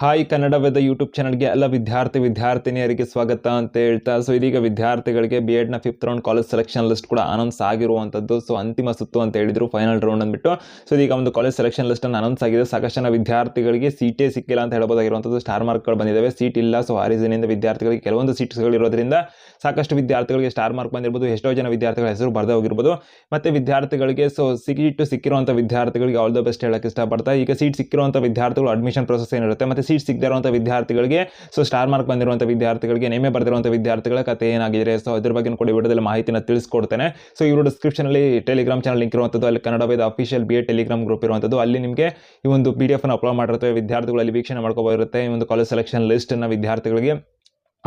Hi Kannada ವೇದ YouTube ಚಾನಲ್ಗೆ ಎಲ್ಲ ವಿದ್ಯಾರ್ಥಿ ವಿದ್ಯಾರ್ಥಿನಿಯರಿಗೆ ಸ್ವಾಗತ ಅಂತ ಹೇಳ್ತಾ ಸೊ ಇದೀಗ ವಿದ್ಯಾರ್ಥಿಗಳಿಗೆ B ಎಡ್ನ fifth round college selection list ಕೂಡ ಅನೌನ್ಸ್ ಆಗಿರುವಂಥದ್ದು ಸೊ ಅಂತಿಮ ಸುತ್ತು ಅಂತ ಹೇಳಿದ್ರು ಫೈನಲ್ ರೌಂಡ್ ಅಂದ್ಬಿಟ್ಟು. ಸೊ ಇದೀಗ ಒಂದು ಕಾಲೇಜ್ ಸೆಲೆಕ್ಷನ್ ಲಿಸ್ಟ್ ಅನ್ನು ಅನೌನ್ಸ್ ಆಗಿದೆ. ಸಾಕಷ್ಟು ಜನ ವಿದ್ಯಾರ್ಥಿಗಳಿಗೆ ಸೀಟೇ ಸಿಕ್ಕಿಲ್ಲ ಅಂತ ಹೇಳ್ಬೋದಾಗಿರುವಂಥದ್ದು ಸ್ಟಾರ್ ಮಾರ್ಕ್ಗಳು ಬಂದಿದ್ದಾವೆ ಸೀಟ್ ಇಲ್ಲ. ಸೊ ಆ ರೀಸನಿಂದ ವಿದ್ಯಾರ್ಥಿಗಳಿಗೆ ಕೆಲವೊಂದು ಸೀಟ್ಸ್ಗಳಿರೋದ್ರಿಂದ ಸಾಕಷ್ಟು ವಿದ್ಯಾರ್ಥಿಗಳಿಗೆ ಸ್ಟಾರ್ ಮಾರ್ಕ್ ಬಂದಿರ್ಬೋದು. ಎಷ್ಟೋ ಜನ ವಿದ್ಯಾರ್ಥಿಗಳ ಹೆಸರು ಬರದೇ ಹೋಗಿರ್ಬೋದು. ಮತ್ತೆ ವಿದ್ಯಾರ್ಥಿಗಳಿಗೆ ಸೊ ಸೀಟು ಸಿಕ್ಕಿರುವಂಥ ವಿದ್ಯಾರ್ಥಿಗಳಿಗೆ ಆಲ್ ದ ಬೆಸ್ಟ್ ಹೇಳಕ್ಕೆ ಇಷ್ಟಪಡ್ತಾ, ಈಗ ಸೀಟ್ ಸಿಕ್ಕಿರುವಂಥ ವಿದ್ಯಾರ್ಥಿಗಳು ಅಡ್ಮಿಷನ್ ಪ್ರೊಸೆಸ್ ಏನಿರುತ್ತೆ, ಮತ್ತೆ ಸೀಟ್ ಸಿಗದೇ ಇರುವಂಥ ವಿದ್ಯಾರ್ಥಿಗಳಿಗೆ ಸೊ ಸ್ಟಾರ್ ಮಾರ್ಕ್ ಬಂದಿರುವಂಥ ವಿದ್ಯಾರ್ಥಿಗಳಿಗೆ ನೇಮೆ ಬರೆದಿರುವಂಥ ವಿದ್ಯಾರ್ಥಿಗಳ ಕತೆ ಏನಾಗಿದೆ ಸೊ ಅದ್ರ ಬಗ್ಗೆ ಕೂಡ ವಿಡಿಯೋದಲ್ಲಿ ಮಾಹಿತಿನ ತಿಳಿಸ್ಕೊಡ್ತೇನೆ. ಸೊ ಇವರು ಡಿಸ್ಕ್ರಿಪ್ಷನಲ್ಲಿ ಟೆಲಿಗ್ರಾಮ್ ಚಾನಲ್ ಲಿಂಕ್ ಇರುವಂಥದ್ದು, ಅಲ್ಲಿ Kannada Veda official B A Telegram group ಇರುವಂಥದ್ದು, ಅಲ್ಲಿ ನಿಮಗೆ ಈ ಒಂದು ಪಿ ಡಿ ಎಫ್ನ ಅಪ್ಲೋಡ್ ಮಾಡಿರುತ್ತೆ ವಿದ್ಯಾರ್ಥಿಗಳಲ್ಲಿ ವೀಕ್ಷಣೆ ಮಾಡ್ಕೋಬೋದಿರುತ್ತೆ ಈ ಒಂದು ಕಾಲೇಜ್ ಸೆಲೆಕ್ಷನ್ ಲಿಸ್ಟನ್ನು ವಿದ್ಯಾರ್ಥಿಗಳಿಗೆ.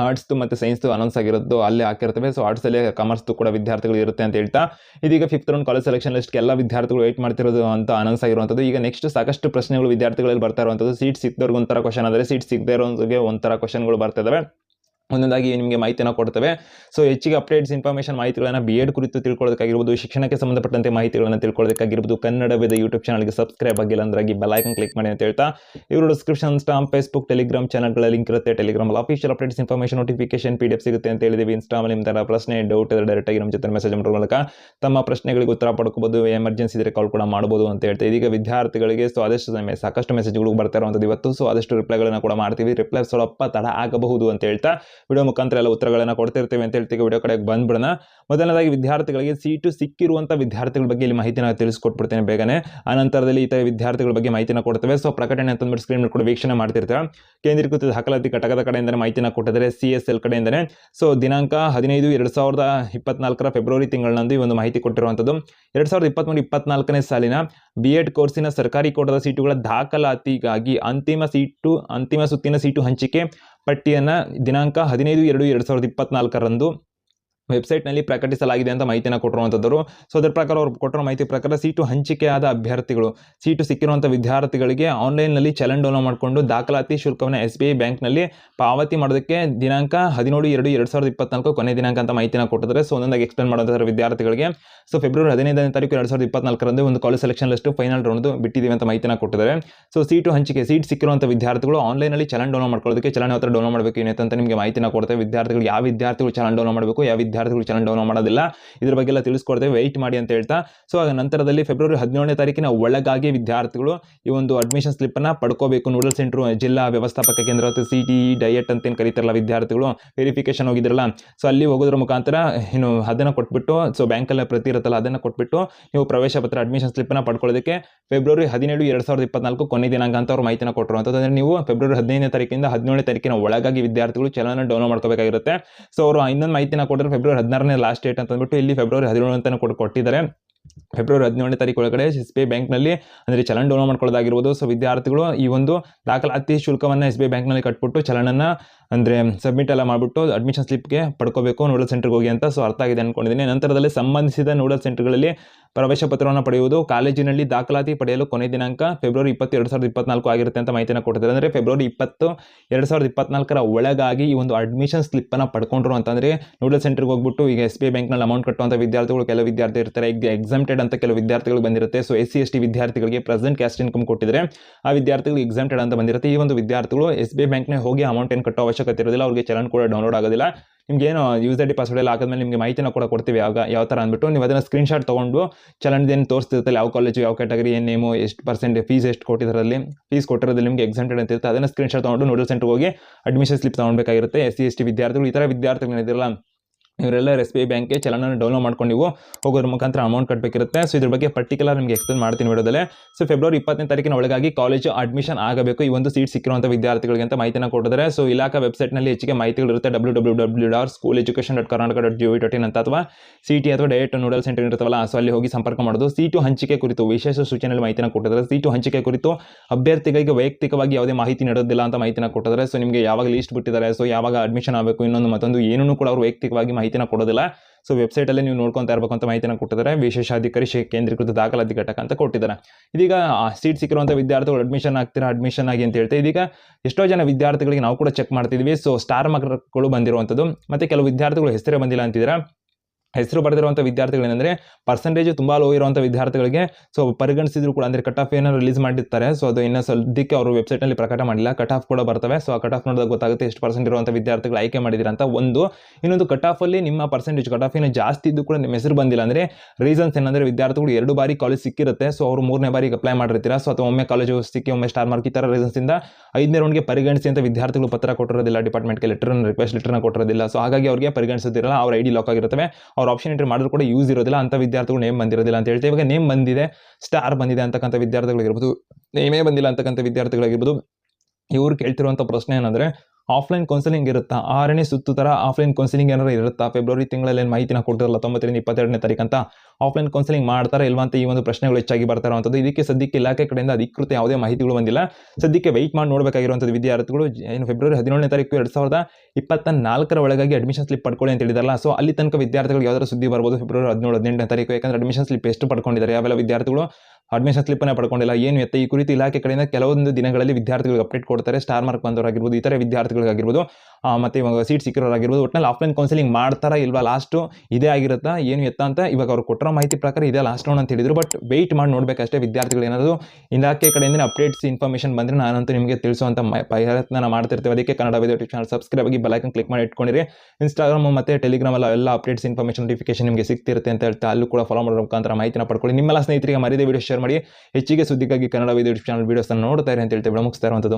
ಆರ್ಟ್ಸ್ದು ಮತ್ತು ಸೈನ್ಸ್ದು ಅನೌನ್ಸ್ ಆಗಿರೋದು ಅಲ್ಲೇ ಹಾಕಿರ್ತವೆ. ಸೊ ಆರ್ಟ್ಸಲ್ಲಿ ಕಾಮರ್ಸ್ದು ಕೂಡ ವಿದ್ಯಾರ್ಥಿಗಳು ಇರುತ್ತೆ ಅಂತ ಹೇಳ್ತಾ. ಇದೀಗ ಫಿಫ್ತ್ ರೌಂಡ್ ಕಾಲೇಜ್ ಸೆಲೆಕ್ಷನ್ ಲಿಸ್ಟ್ಗೆ ಎಲ್ಲ ವಿದ್ಯಾರ್ಥಿಗಳು ವೇಟ್ ಮಾಡ್ತಿರೋದು ಅಂತ ಅನೌನ್ಸ್ ಆಗಿರುವಂಥದ್ದು. ಈಗ ನೆಕ್ಸ್ಟ್ ಸಾಕಷ್ಟು ಪ್ರಶ್ನೆಗಳು ವಿದ್ಯಾರ್ಥಿಗಳಲ್ಲಿ ಬರ್ತಾ ಇರುವಂಥದ್ದು. ಸೀಟ್ ಸಿಕ್ದವ್ರಿಗೆ ಒಂಥರ ಕ್ವಶನ್ ಆದರೆ ಸೀಟ್ ಸಿಗದೇ ಇರೋರಿಗೆ ಒಂಥರ ಕ್ವಶನ್ಗಳು ಬರ್ತಾ ಇದಾವೆ ಒಂದೊಂದಾಗಿ ನಿಮಗೆ ಮಾಹಿತಿಯನ್ನು ಕೊಡ್ತವೆ. ಸೊ ಹೆಚ್ಚಿಗೆ ಅಪ್ಡೇಟ್ಸ್ ಇನ್ಫಾರ್ಮೇಷನ್ ಮಾಹಿತಿಗಳನ್ನು ಬಿ ಎಡ್ ಕುರಿತು ತಿಳ್ಕೊಳ್ಳೋದಕ್ಕಾಗಿರ್ಬೋದು, ಶಿಕ್ಷಣಕ್ಕೆ ಸಂಬಂಧಪಟ್ಟಂತೆ ಮಾಹಿತಿಗಳನ್ನು ತಿಳ್ಕೊಳ್ಳೋದಕ್ಕಾಗಿರ್ಬೋದು, ಕನ್ನಡವೇದ ಯೂಟ್ಯೂಬ್ ಚಾನಲ್ಗೆ ಸಬ್ಸ್ಕ್ರೈಬ್ ಆಗಿಲ್ಲ ಅಂದ್ರಾಗಿ ಬೆಲೈಕನ್ ಕ್ಲಿಕ್ ಮಾಡಿ ಅಂತ ಹೇಳ್ತಾ, ಇವರು ಡಿಸ್ಕ್ರಿಪ್ಷನ್ ಸ್ಟಾಮ್ ಫೇಸ್ಬುಕ್ ಟೆಲಿಗ್ರಾಮ್ ಚಾನಲ್ಗಳ ಲಿಂಕ್ ಇರುತ್ತೆ. Telegram official updates information notification P D F ಸಿಗುತ್ತೆ ಅಂತ ಹೇಳಿದೀವಿ ಇನ್ಸ್ಟಾಮಲ್ಲಿ ನಿಮ್ಮ ಥರ ಪ್ರಶ್ನೆ ಡೌಟ್ ಇದ್ರೆ ಡೈರೆಕ್ಟಾಗಿ ನಮ್ಮ ಜೊತೆ ಮೆಸೇಜ್ ಮಾಡೋ ಮೂಲಕ ತಮ್ಮ ಪ್ರಶ್ನೆಗಳಿಗೆ ಉತ್ತರ ಪಡ್ಕೋಬೋದು ಎಮರ್ಜೆನ್ಸಿ ಇದ್ರೆ ಕಾಲ್ ಕೂಡ ಮಾಡ್ಬೋದು ಅಂತ ಹೇಳ್ತಾ, ಇದೀಗ ವಿದ್ಯಾರ್ಥಿಗಳಿಗೆ ಸೊ ಆದಷ್ಟು ಸಮಯ, ಸಾಕಷ್ಟು ಮೆಸೇಜ್ಗಳು ಬರ್ತಾ ಇರುವಂಥದ್ದು ಇವತ್ತು ಸೊ ಆದಷ್ಟು ರಿಪ್ಲೈಗಳನ್ನು ಕೂಡ ಮಾಡ್ತೀವಿ. ರಿಪ್ಲೈ ಸ್ವಲ್ಪ ತಡ ಆಗಬಹುದು ಅಂತ ಹೇಳ್ತಾ ವಿಡಿಯೋ ಮುಖಾಂತರ ಎಲ್ಲ ಉತ್ತರಗಳನ್ನು ಕೊಡ್ತಿರ್ತೀವಿ ಅಂತ ಹೇಳ್ತೀವಿ. ವಿಡಿಯೋ ಕಡೆಗೆ ಬಂದ್ಬಿಡೋಣ. ಮೊದಲನೇದಾಗಿ ವಿದ್ಯಾರ್ಥಿಗಳಿಗೆ ಸೀಟು ಸಿಕ್ಕಿರುವಂಥ ವಿದ್ಯಾರ್ಥಿಗಳ ಬಗ್ಗೆ ಇಲ್ಲಿ ಮಾಹಿತಿನ ತಿಳಿಸ್ಕೊಟ್ಬಿಡ್ತೇನೆ ಬೇಗನೆ. ಆನಂತರದಲ್ಲಿ ಈ ಥರ ವಿದ್ಯಾರ್ಥಿಗಳ ಬಗ್ಗೆ ಮಾಹಿತಿನ ಕೊಡ್ತೇವೆ. ಸೊ ಪ್ರಕಟಣೆ ಅಂತಂದ್ಬಿಟ್ಟು ಸ್ಕ್ರೀನ್ ಕೂಡ ವೀಕ್ಷಣೆ ಮಾಡ್ತಿರ್ತೇವೆ ಕೇಂದ್ರೀಕೃತ ದಾಖಲಾತಿ ಘಟಕದ ಕಡೆಯಿಂದಲೇ ಮಾಹಿತಿನ ಕೊಟ್ಟಿದ್ದಾರೆ ಸಿ ಎಸ್ ಎಲ್ ಕಡೆಯಿಂದನೇ. ಸೊ ದಿನಾಂಕ ಹದಿನೈದು ಎರಡು ಸಾವಿರದ ಇಪ್ಪತ್ನಾಲ್ಕರ ಫೆಬ್ರವರಿ ತಿಂಗಳಿನಂದು ಈ ಒಂದು ಮಾಹಿತಿ ಕೊಟ್ಟಿರುವಂಥದ್ದು. ಎರಡು ಸಾವಿರದ ಇಪ್ಪತ್ತ್ಮೂರು ಇಪ್ಪತ್ನಾಲ್ಕನೇ ಸಾಲಿನ ಬಿ ಎಡ್ ಕೋರ್ಸಿನ ಸರ್ಕಾರಿ ಕೋಟದ ಸೀಟುಗಳ ದಾಖಲಾತಿಗಾಗಿ ಅಂತಿಮ ಸೀಟು ಅಂತಿಮ ಸುತ್ತಿನ ಸೀಟು ಹಂಚಿಕೆ ಪಟ್ಟಿಯನ್ನು ದಿನಾಂಕ ಹದಿನೈದು ಎರಡು ಎರಡು ಸಾವಿರದ ಇಪ್ಪತ್ನಾಲ್ಕರಂದು ವೆಬ್ಸೈಟ್ನಲ್ಲಿ ಪ್ರಕಟಿಸಲಾಗಿದೆ ಅಂತ ಮಾಹಿತಿನ ಕೊಟ್ಟಿರುವಂಥದ್ದು ಸೊ ಅದರ ಪ್ರಕಾರ ಅವ್ರು ಕೊಟ್ಟಿರೋ ಮಾಹಿತಿ ಪ್ರಕಾರ ಸೀಟು ಹಂಚಿಕೆಯಾದ ಅಭ್ಯರ್ಥಿಗಳು, ಸೀಟು ಸಿಕ್ಕಿರುವಂಥ ವಿದ್ಯಾರ್ಥಿಗಳಿಗೆ ಆನ್ಲೈನ್ನಲ್ಲಿ ಚಲನ್ ಡೌನ್ಲೋಡ್ ಮಾಡಿಕೊಂಡು ದಾಖಲಾತಿ ಶುಲ್ಕವನ್ನು ಎಸ್ ಬಿ ಐ ಬ್ಯಾಂಕ್ನಲ್ಲಿ ಪಾವತಿ ಮಾಡೋದಕ್ಕೆ ದಿನಾಂಕ ಹದಿನೇಳು ಎರಡು ಎರಡು ಸಾವಿರದ ಇಪ್ಪತ್ನಾಲ್ಕು ಕೊನೆ ದಿನಾಂಕ ಅಂತ ಮಾಹಿತಿನ ಕೊಟ್ಟಿದ್ದಾರೆ. ಸೊ ಒಂದೊಂದಾಗಿ ಎಕ್ಸ್ಪ್ಲೇನ್ ಮಾಡುವಂಥ ವಿದ್ಯಾರ್ಥಿಗಳಿಗೆ. ಸೊ ಫೆಬ್ರವರಿ ಹದಿನೈದನೇ ತಾರೀಕು ಎರಡು ಸಾವಿರದ ಇಪ್ಪತ್ನಾಲ್ಕರಂದು ಒಂದು college selection list final round ಬಿಟ್ಟಿದ್ದೀವಿ ಅಂತ ಮಾಹಿತಿನ ಕೊಟ್ಟಿದ್ದಾರೆ. ಸೊ ಸೀಟು ಹಂಚಿಕೆ, ಸೀಟ್ ಸಿಕ್ಕಿರುವಂಥ ವಿದ್ಯಾರ್ಥಿಗಳು ಆನ್ಲೈನಲ್ಲಿ ಚಲನ್ ಡೌನ್ಲೋಡ್ ಮಾಡ್ಕೊಳ್ಳೋದಕ್ಕೆ ಚಲನ್ ಹತ್ರ ಡೌನ್ಲೋಡ್ ಮಾಡಬೇಕು ಏನಂತ ನಿಮಗೆ ಮಾಹಿತಿನ ಕೊಡ್ತೇವೆ. ವಿದ್ಯಾರ್ಥಿಗಳು ಯಾವ ವಿದ್ಯಾರ್ಥಿಗಳು ಚಲನ್ ಡೌನ್ಲೋಡ್ ಮಾಡಬೇಕು, ಯಾವ ವಿದ್ಯಾರ್ಥಿಗಳು ಚಾನಲ್ ಡೌನ್ಲೋಡ್ ಮಾಡೋದಿಲ್ಲ. ಇದ್ರ ಬಗ್ಗೆ ಎಲ್ಲ ತಿಳಿಸ್ಕೊಡ್ತೇವೆ. ವೆಯ್ಟ್ ಮಾಡಿ ಅಂತ ಹೇಳ್ತಾ. ಸೊ ನಂತರದಲ್ಲಿ ಫೆಬ್ರವರಿ ಹದಿನೇಳನೇ ತಾರೀಕಿನ ಒಳಗಾಗಿ ವಿದ್ಯಾರ್ಥಿಗಳು ಈ ಒಂದು ಅಡ್ಮಿಷನ್ ಸ್ಲಿಪ್ಪನ್ನು ಪಡ್ಕೋಬೇಕು. ನೂಡಲ್ ಸೆಂಟ್ರು ಜಿಲ್ಲಾ ವ್ಯವಸ್ಥಾಪಕ ಕೇಂದ್ರ ಸಿ ಟಿ ಡಯಟ್ ಅಂತ ಏನು ಕರೀತಾರಲ್ಲ ವಿದ್ಯಾರ್ಥಿಗಳು ವೆರಿಫಿಕೇಶನ್ ಹೋಗಿದ್ರಲ್ಲ. ಸೊ ಅಲ್ಲಿ ಹೋಗೋದ್ರ ಮುಖಾಂತರ ಏನು ಅದನ್ನು ಕೊಟ್ಬಿಟ್ಟು ಸೊ ಬ್ಯಾಂಕಲ್ಲಿ ಪ್ರತಿ ಇರುತ್ತಲ್ಲ ಅದನ್ನು ಕೊಟ್ಬಿಟ್ಟು ನೀವು ಪ್ರವೇಶ ಪತ್ರ ಅಡ್ಮಿಷನ್ ಸ್ಲಿಪ್ಪನ್ನು ಪಡ್ಕೊಳ್ಳೋದಕ್ಕೆ ಫೆಬ್ರವರಿ ಹದಿನೇಳು, ಎರಡು ಸಾವಿರದ ಇಪ್ಪತ್ನಾಲ್ಕು ಕೊನೆ ದಿನಾಂಕ ಅಂತ ಅವ್ರು ಮಾಹಿತಿನ ಕೊಟ್ಟರು ಅಂತಂದ್ರೆ ನೀವು ಫೆಬ್ರವರಿ ಹದಿನೈದನೇ ತಾರೀಕಿಂದ ಹದಿನೇಳನೇ ತಾರೀಕಿನ ಒಳಗಾಗಿ ವಿದ್ಯಾರ್ಥಿಗಳು ಚಲನ ಡೌನ್ಲೋಡ್ ಮಾಡ್ಕೋಬೇಕಾಗಿರುತ್ತೆ. ಸೊ ಅವರು ಇನ್ನೊಂದು ಮಾಹಿತಿನ ಕೊಟ್ಟರೆ ಫೆಬ್ರವರಿ ಹದಿನಾರನೇ ಲಾಸ್ಟ್ ಡೇಟ್ ಅಂತ ಅಂದ್ಬಿಟ್ಟು ಇಲ್ಲಿ ಫೆಬ್ರವರಿ ಹದಿನೇಳು ಅಂತ ಕೂಡ ಕೊಟ್ಟಿದ್ದಾರೆ. ಫೆಬ್ರವರಿ ಹದಿನೇಳನೇ ತಾರೀಕು ಒಳಗಡೆ ಎಸ್ ಬಿ ಐ ಬ್ಯಾಂಕ್ನಲ್ಲಿ ಅಂದರೆ ಚಲನ್ ಡೌನ್ಲೋಡ್ ಮಾಡ್ಕೊಳ್ಳೋದಾಗಿರ್ಬೋದು. ಸೊ ವಿದ್ಯಾರ್ಥಿಗಳು ಈ ಒಂದು ದಾಖಲಾತಿ ಶುಲ್ಕವನ್ನು ಎಸ್ ಬಿ ಐ ಬ್ಯಾಂಕ್ನಲ್ಲಿ ಕಟ್ಬಿಟ್ಟು ಚಲನನ್ನು ಅಂದರೆ ಸಬ್ಮಿಟ್ ಎಲ್ಲ ಮಾಡಿಬಿಟ್ಟು ಅಡ್ಮಿಷನ್ ಸ್ಲಿಪ್ಗೆ ಪಡ್ಕೋಬೇಕು ನೂಡಲ್ ಸೆಂಟರ್ಗೆ ಹೋಗಿ ಅಂತ ಸೊ ಅರ್ಥ ಆಗಿದೆ ಅಂದ್ಕೊಂಡಿದ್ದೀನಿ ನಂತರದಲ್ಲಿ ಸಂಬಂಧಿಸಿದ ನೂಡಲ್ ಸೆಂಟರ್ಗಳಲ್ಲಿ ಪ್ರವೇಶ ಪತ್ರವನ್ನು ಪಡೆಯುವುದು ಕಾಲೇಜಿನಲ್ಲಿ ದಾಖಲಾತಿ ಪಡೆಯಲು ಕೊನೆ ದಿನಾಂಕ ಫೆಬ್ರವರಿ ಇಪ್ಪತ್ತು, ಎರಡು ಸಾವಿರದ ಇಪ್ಪತ್ನಾಲ್ಕು ಆಗಿರುತ್ತೆ ಅಂತ ಮಾಹಿತಿಯನ್ನು ಕೊಟ್ಟಿದ್ದಾರೆ. ಅಂದರೆ ಫೆಬ್ರವರಿ ಇಪ್ಪತ್ತು, ಎರಡು ಸಾವಿರದ ಇಪ್ಪತ್ನಾಲ್ಕರ ಒಳಗಾಗಿ ಈ ಒಂದು ಅಡ್ಮಿಷನ್ ಸ್ಲಿಪ್ಪನ್ನು ಪಡ್ಕೊಂಡ್ರು ಅಂತಂದರೆ ನೂಡಲ್ ಸೆಂಟರ್ಗೆ ಹೋಗ್ಬಿಟ್ಟು ಈಗ ಎಸ್ ಬಿ ಐ ಬ್ಯಾಂಕ್ನಲ್ಲಿ ಅಮೌಂಟ್ ಕಟ್ಟುವಂಥ ವಿದ್ಯಾರ್ಥಿಗಳು, ಕೆಲವು ವಿದ್ಯಾರ್ಥಿ ಇರ್ತಾರೆ. ಈಗ ಎಕ್ಸಾಮ್ಟೆಡ್ ಅಂತ ಕೆಲವು ವಿದ್ಯಾರ್ಥಿಗಳು ಬಂದಿರುತ್ತೆ. So S C S T ವಿದ್ಯಾರ್ಥಿಗಳಿಗೆ ಪ್ರೆಸೆಂಟ್ ಕ್ಯಾಸ್ಟ್ ಇನ್ಕಮ್ ಕೊಟ್ಟಿದ್ರೆ ಆ ವಿದ್ಯಾರ್ಥಿಗಳು ಎಕ್ಸಾಮ್ಟೆಡ್ ಅಂತ ಬಂದಿರುತ್ತೆ. ಈ ಒಂದು ವಿದ್ಯಾರ್ಥಿಗಳು ಎಸ್ ಬಿ ಐ ಬ್ಯಾಂಕ್ನೇ ಹೋಗಿ ಅಮೌಂಟ್ ಏನು ಕಟ್ಟೋ ಇರೋದಿಲ್ಲ ಅವ್ರಿಗೆ ಚಲನ್ ಕೂಡ ಡೌನ್ಲೋಡ್ ಆಗೋದಿಲ್ಲ. ನಿಮ್ಗೆ ಏನು ಯೂಸ್ ಐ ಡಿ ಪಾಸ್ವರ್ಡ್ ಎಲ್ಲ ಹಾಕಿದ್ಮೇಲೆ ನಿಮಗೆ ಮಾಹಿತಿನ ಕೂಡ ಕೊಡ್ತೀವಿ ಯಾವ ಯಾವ ಥರ ಅಂದ್ಬಿಟ್ಟು ನೀವು ಅದನ್ನು ಸ್ಕ್ರೀನ್ಶಾಟ್ ತೊಗೊಂಡು ಚಲನ್ದೇನು ತೋರಿಸ್ತಿರ್ತಲ್ಲ ಯಾವ ಕಾಲೇಜು ಯಾವ ಕ್ಯಾಟಗರಿ ಏನು ನೇಮು ಎಷ್ಟು ಪರ್ಸೆಂಟ್ ಫೀಸ್ ಎಷ್ಟು ಕೊಟ್ಟಿದ್ರಲ್ಲಿ ಫೀಸ್ ಕೊಟ್ಟಿರೋದ್ರಲ್ಲಿ ನಿಮಗೆ ಎಕ್ಸೆಂಟೆಡ್ ಅಂತ ಇರುತ್ತೆ ಅದನ್ನು ಸ್ಕ್ರೀನ್ಶಾಟ್ ತೊಗೊಂಡು ನೋಡಲ್ ಸೆಂಟರ್ ಹೋಗಿ ಅಡ್ಮಿಷನ್ ಸ್ಲಿಪ್ ತೊಗೊಳ್ಬೇಕಾಗಿರುತ್ತೆ. ಎಸ್ ಸಿ ಎಸ್ ಟಿ ವಿದ್ಯಾರ್ಥಿಗಳು ಈ ಥರ ವಿದ್ಯಾರ್ಥಿಗಳು ಇದಿರಲ್ಲ ಇವರೆಲ್ಲ ಎಸ್ ಬಿ ಐ ಬ್ಯಾಂಕ್ಗೆ ಚಲನ ಡೌನ್ಲೋಡ್ ಮಾಡ್ಕೊಂಡು ನೀವು ಹೋಗೋದ್ರ ಮುಖಾಂತರ ಅಮೌಂಟ್ ಕಟ್ಟಬೇಕಿರುತ್ತೆ ಸೊ ಇದ್ರ ಬಗ್ಗೆ ಪರ್ಟಿಕ್ಯುಲರ್ ನಿಮಗೆ ಎಕ್ಸ್ಪ್ಲೇನ್ ಮಾಡ್ತೀನಿ ವಿಡಿಯೋದಲ್ಲಿ. ಸೊ ಫೆಬ್ರವರಿ ಇಪ್ಪತ್ತನೇ ತಾರೀಕಿನ ಒಳಗಾಗಿ ಕಾಲೇಜು ಅಡ್ಮಿಷನ್ ಆಗಬೇಕು. ಈ ಒಂದು ಸೀಟ್ ಸಿಕ್ಕಿರುವಂಥ ವಿದ್ಯಾರ್ಥಿಗಳಿಗೆ ಅಂತ ಮಾಹಿತಿನ ಕೊಟ್ಟಿದ್ದಾರೆ. ಸೊ ಇಲಾಖಾ ವೆಬ್ಸೈಟ್ನಲ್ಲಿ ಹೆಚ್ಚಿಗೆ ಮಾಹಿತಿಗಳಿರುತ್ತೆ W W W dot school education dot Karnataka dot G O dot in ಅಂತ ಅಥವಾ ಸಿಟಿ ಅಥವಾ ಡೈರೆಕ್ಟ್ ನೂಡಲ್ ಸೆಂಟರ್ ಇರುತ್ತವಲ್ಲ ಸೊ ಅಲ್ಲಿ ಹೋಗಿ ಸಂಪರ್ಕ ಮಾಡೋದು. ಸೀಟು ಹಂಚಿಕೆ ಕುರಿತು ವಿಶೇಷ ಸೂಚನೆಯಲ್ಲಿ ಮಾಹಿತಿನ ಕೊಟ್ಟಿದ್ದಾರೆ. ಸೀಟು ಹಂಚಿಕೆ ಕುರಿತು ಅಭ್ಯರ್ಥಿಗಳಿಗೆ ವೈಯಕ್ತಿಕವಾಗಿ ಯಾವುದೇ ಮಾಹಿತಿ ನೀಡೋದಿಲ್ಲ ಅಂತ ಮಾಹಿತಿನ ಕೊಟ್ಟಿದ್ದಾರೆ. ಸೊ ನಿಮಗೆ ಯಾವಾಗ ಲೀಸ್ಟ್ ಬಿಟ್ಟಿದ್ದಾರೆ ಸೊ ಯಾವಾಗ ಅಡ್ಮಿಷನ್ ಆಗಬೇಕು, ಇನ್ನೊಂದು ಮತ್ತೊಂದು ಏನೂ ಕೂಡ ಅವರು ವೈಯಕ್ತಿಕವಾಗಿ ಮಾಹಿತಿನ ಕೊಡೋದಿಲ್ಲ. ಸೊ ವೆಬ್ಸೈಟಲ್ಲಿ ನೀವು ನೋಡ್ಕೊತಾ ಇರಬೇಕು ಅಂತ ಮಾಹಿತಿನ ಕೊಟ್ಟಿದ್ದಾರೆ. ವಿಶೇಷಾಧಿಕಾರಿ ಕೇಂದ್ರೀಕೃತ ದಾಖಲಾತಿ ಘಟಕ ಅಂತ ಕೊಟ್ಟಿದ್ದಾರೆ. ಇದೀಗ ಸೀಟ್ ಸಿಕ್ಕಿರುವಂಥ ವಿದ್ಯಾರ್ಥಿಗಳು ಅಡ್ಮಿಷನ್ ಆಗ್ತೀರಾ? ಅಡ್ಮಿಷನ್ ಆಗಿ ಅಂತ ಹೇಳ್ತಾ ಇದೀಗ ಎಷ್ಟೋ ಜನ ವಿದ್ಯಾರ್ಥಿಗಳಿಗೆ ನಾವು ಕೂಡ ಚೆಕ್ ಮಾಡ್ತಿದ್ವಿ. ಸೊ ಸ್ಟಾರ್ ಮಾರ್ಕ್ಗಳು ಬಂದಿರುವಂಥದ್ದು ಮತ್ತು ಕೆಲವು ವಿದ್ಯಾರ್ಥಿಗಳು ಹೆಸರೇ ಬಂದಿಲ್ಲ ಅಂತಿದ್ದೀರಾ ಹೆಸರು ಬರೆದಿರುವಂಥ ವಿದ್ಯಾರ್ಥಿಗಳು ಏನಂದರೆ ಪರ್ಸೆಂಟೇಜ್ ತುಂಬ ಲೋ ಇರುವಂಥ ವಿದ್ಯಾರ್ಥಿಗಳಿಗೆ ಸೊ ಪರಿಗಣಿಸಿದ್ರು ಕೂಡ ಅಂದರೆ ಕಟ್ ಆಫ್ ಏನೋ ರಿಲೀಸ್ ಮಾಡಿರ್ತಾರೆ. ಸೊ ಅದು ಇನ್ನೂ ಸದ್ಯಕ್ಕೆ ಅವರು ವೆಬ್ಸೈಟಲ್ಲಿ ಪ್ರಕಟ ಮಾಡಿಲ್ಲ. ಕಟ್ ಆಫ್ ಕೂಡ ಬರ್ತವೆ. ಸೊ ಆ ಕಟ್ ಆಫ್ ನೋಡಿದಾಗ ಗೊತ್ತಾಗುತ್ತೆ ಎಷ್ಟು ಪರ್ಸೆಂಟ್ ಇರುವಂಥ ವಿದ್ಯಾರ್ಥಿಗಳು ಆಯ್ಕೆ ಮಾಡಿದಿರ ಅಂತ ಒಂದು. ಇನ್ನೊಂದು ಕಟ್ ಆಫಲ್ಲಿ ನಿಮ್ಮ ಪರ್ಸೆಂಟೇಜ್ ಕಟ್ ಆಫ್ ಏನೋ ಜಾಸ್ತಿ ಇದ್ದು ಕೂಡ ನಿಮ್ಮ ಹೆಸರು ಬಂದಿಲ್ಲ ಅಂದರೆ ರೀಸನ್ಸ್ ಏನಂದರೆ ವಿದ್ಯಾರ್ಥಿಗಳು ಎರಡು ಬಾರಿ ಕಾಲೇಜ್ ಸಿಕ್ಕಿರುತ್ತೆ. ಸೊ ಅವರು ಮೂರನೇ ಬಾರಿಗೆ ಅಪ್ಲೈ ಮಾಡಿರ್ತೀರಾ. ಸೊ ಅಥವಾ ಒಮ್ಮೆ ಕಾಲೇಜು ಸಿಕ್ಕಿ ಒಮ್ಮೆ ಸ್ಟಾರ್ ಮಾರ್ಕ್ ಈ ಥರ ರೀಸನ್ಸಿಂದ ಐದನೇ ರೌಂಡ್ಗೆ ಪರಿಗಣಿಸಿ ಅಂತ ವಿದ್ಯಾರ್ಥಿಗಳು ಪತ್ರ ಕೊಟ್ಟಿರೋದಿಲ್ಲ ಡಿಪಾರ್ಟ್ಮೆಂಟ್ಗೆ ಲೆಟರ್ನ ರಿಕ್ವೆಸ್ಟ್ ಲೆಟರ್ನ ಕೊಟ್ಟಿರೋದಿಲ್ಲ. ಸೊ ಹಾಗಾಗಿ ಅವರಿಗೆ ಪರಿಗಣಿಸೋದಿರಲ್ಲ. ಅವ್ರ ಐ ಡಿ ಲಾಕ್ ಆಗಿರುತ್ತವೆ ಅವ್ರ ಆಪ್ಷನ್ ಎಂಟ್ರಿ ಮಾಡಿದ್ರು ಕೂಡ ಯೂಸ್ ಇರೋದಿಲ್ಲ ಅಂತ ವಿದ್ಯಾರ್ಥಿಗಳು ನೇಮ್ ಬಂದಿರೋದಿಲ್ಲ ಅಂತ ಹೇಳ್ತೀವಿ ಇವಾಗ ನೇಮ್ ಬಂದಿದೆ ಸ್ಟಾರ್ ಬಂದಿದೆ ಅಂತಕ್ಕಂಥ ವಿದ್ಯಾರ್ಥಿಗಳಿರ್ಬೋದು ನೇಮೇ ಬಂದಿಲ್ಲ ಅಂತಕ್ಕಂಥ ವಿದ್ಯಾರ್ಥಿಗಳಾಗಿರ್ಬೋದು, ಇವ್ರು ಕೇಳ್ತಿರುವಂಥ ಪ್ರಶ್ನೆ ಏನಂದರೆ ಆಫ್ಲೈನ್ ಕೌನ್ಸಿಲಿಂಗ್ ಇರುತ್ತಾ? ಆರನೇ ಸುತ್ತು ಥರ ಆಫ್ಲೈನ್ ಕೌನ್ಸಿಲಿಂಗ್ ಏನಾರು ಇರುತ್ತಾ? ಫೆಬ್ರವರಿ ತಿಂಗಳಲ್ಲಿ ಏನು ಮಾಹಿತಿನ ಕೊಟ್ಟಿರಲ್ಲ ತೊಂಬತ್ತರಿಂದ ಇಪ್ಪತ್ತೆರಡನೇ ತಾರೀಕು ಅಂತ ಆಫ್ಲೈನ್ ಕೌನ್ಸಿಲಿಂಗ್ ಮಾಡ್ತಾರೆ ಇಲ್ವಂತ ಈ ಒಂದು ಪ್ರಶ್ನೆಗಳು ಹೆಚ್ಚಾಗಿ ಬರ್ತಾ ಇರುವಂಥದ್ದು. ಇದಕ್ಕೆ ಸದ್ಯಕ್ಕೆ ಇಲಾಖೆ ಕಡೆಯಿಂದ ಅಧಿಕೃತ ಯಾವುದೇ ಮಾಹಿತಿಗಳು ಬಂದಿಲ್ಲ. ಸದ್ಯಕ್ಕೆ ವೆಯ್ಟ್ ಮಾಡಿ ನೋಡಬೇಕಾಗಿರುವಂಥದ್ದು ವಿದ್ಯಾರ್ಥಿಗಳು. ಏನು ಫೆಬ್ರವರಿ ಹದಿನೇಳನೇ ತಾರೀಕು ಎರಡು ಸಾವಿರದ ಇಪ್ಪತ್ತ ನಾಲ್ಕರ ಒಳಗಾಗಿ ಅಡ್ಮಿಷನ್ ಸ್ಲಿಪ್ ಪಡ್ಕೊಳ್ಳಿ ಅಂತ ಹೇಳಿದಾರಲ್ಲ. ಸೊ ಅಲ್ಲಿ ತನಕ ವಿದ್ಯಾರ್ಥಿಗಳು ಯಾವ್ದಾದ್ರು ಸುದ್ದಿ ಬರ್ಬೋದು ಫೆಬ್ರವರಿ ಹದಿನೇಳು, ಹದಿನೆಂಟನೇ ತಾರೀಕು. ಯಾಕಂದ್ರೆ ಅಡ್ಮಿಷನ್ ಸ್ಲಿಪ್ ಎಷ್ಟು ಪಡ್ಕೊಂಡಿದ್ದಾರೆ? ಯಾವೆಲ್ಲ ವಿದ್ಯಾರ್ಥಿಗಳು? ಅಡ್ಮಿಷನ್ ಸ್ಲಿಪ್ಪನ್ನೇ ಪಡ್ಕೊಂಡಿಲ್ಲ, ಏನು ಎತ್ತ? ಈ ಕುರಿತು ಇಲಾಖೆ ಕಡೆಯಿಂದ ಕೆಲವೊಂದು ದಿನಗಳಲ್ಲಿ ವಿದ್ಯಾರ್ಥಿಗಳಿಗೆ ಅಪ್ಡೇಟ್ ಕೊಡ್ತಾರೆ. ಸ್ಟಾರ್ ಮಾರ್ಕ್ ಬಂದವರಾಗಿರ್ಬೋದು, ಇತರೆ ವಿದ್ಯಾರ್ಥಿಗಳಿಗಾಗಿರ್ಬೋದು ಮತ್ತು ಇವಾಗ ಸೀಟ್ ಸಿಕ್ಕಿರೋರಾಗಿರ್ಬೋದು ಒಟ್ಟಿನಲ್ಲಿ ಆಫ್ಲೈನ್ ಕೌನ್ಸಿಲಿಂಗ್ ಮಾಡ್ತಾರಾ ಇಲ್ವಾ? ಲಾಸ್ಟು ಇದೇ ಆಗಿರುತ್ತಾ? ಏನು ಎತ್ತ ಅಂತ ಇವಾಗ ಅವ್ರು ಕೊಟ್ಟಿರೋ ಮಾಹಿತಿ ಪ್ರಕಾರ ಇದೇ ಲಾಸ್ಟ್ ರೌಂಡ್ ಅಂತ ಹೇಳಿದ್ರು. ಬಟ್ ವೆಯ್ಟ್ ಮಾಡಿ ನೋಡಬೇಕಷ್ಟೇ ವಿದ್ಯಾರ್ಥಿಗಳು ಏನಾದರೂ ಇಲಾಖೆ ಕಡೆಯಿಂದ ಅಪ್ಡೇಟ್ಸ್ ಇನ್ಫಾರ್ಮೇಷನ್ ಬಂದರೆ ನಾನಂತೂ ನಿಮಗೆ ತಿಳಿಸುವಂಥ ಪ್ರಯತ್ನ ಮಾಡ್ತಿರ್ತೀವಿ. ಅದಕ್ಕೆ Kannada video YouTube channel subscribe ಆಗಿ ಬೆಲೈಕನ್ ಕ್ಲಿಕ್ ಮಾಡಿ ಇಟ್ಕೊಂಡಿರಿ. ಇನ್ಸ್ಟಾಗ್ರಾಮ್ ಮತ್ತು ಟೆಲಿಗ್ರಾಮ್ ಎಲ್ಲ ಎಲ್ಲ ಅಪ್ಡೇಟ್ಸ್ ಇನ್ಫಾರ್ಮೇಷನ್ ನೋಟಿಫಿಕೇಶನ್ ನಿಮಗೆ ಸಿಗ್ತಿರುತ್ತೆ ಅಂತ ಹೇಳ್ತಾ, ಅಲ್ಲೂ ಕೂಡ ಫಾಲೋ ಮಾಡೋ ಮುಖಾಂತರ ಮಾಹಿತಿನ ಪಡ್ಕೊಳ್ಳಿ. ನಿಮ್ಮೆಲ್ಲ ಸ್ನೇಹಿತರಿಗೆ ಮರಿದೇ ವಿಡಿಯೋ ಶೇರ್ ಮಾಡಿ ಹೆಚ್ಚಿಗೆ ಸುದ್ದಿಗಾಗಿ ಕನ್ನಡ ವಿಡಿಯೋ ಯೂಟ್ಯೂಬ್ ಚಾನಲ್ ವೀಡಿಯೋಸ್ನ ನೋಡ್ತಾ ಇರಿ ಅಂತ ಹೇಳ್ತೇವೆ ಮುಗಿಸ್ತಾ ಇರುವಂಥದ್ದು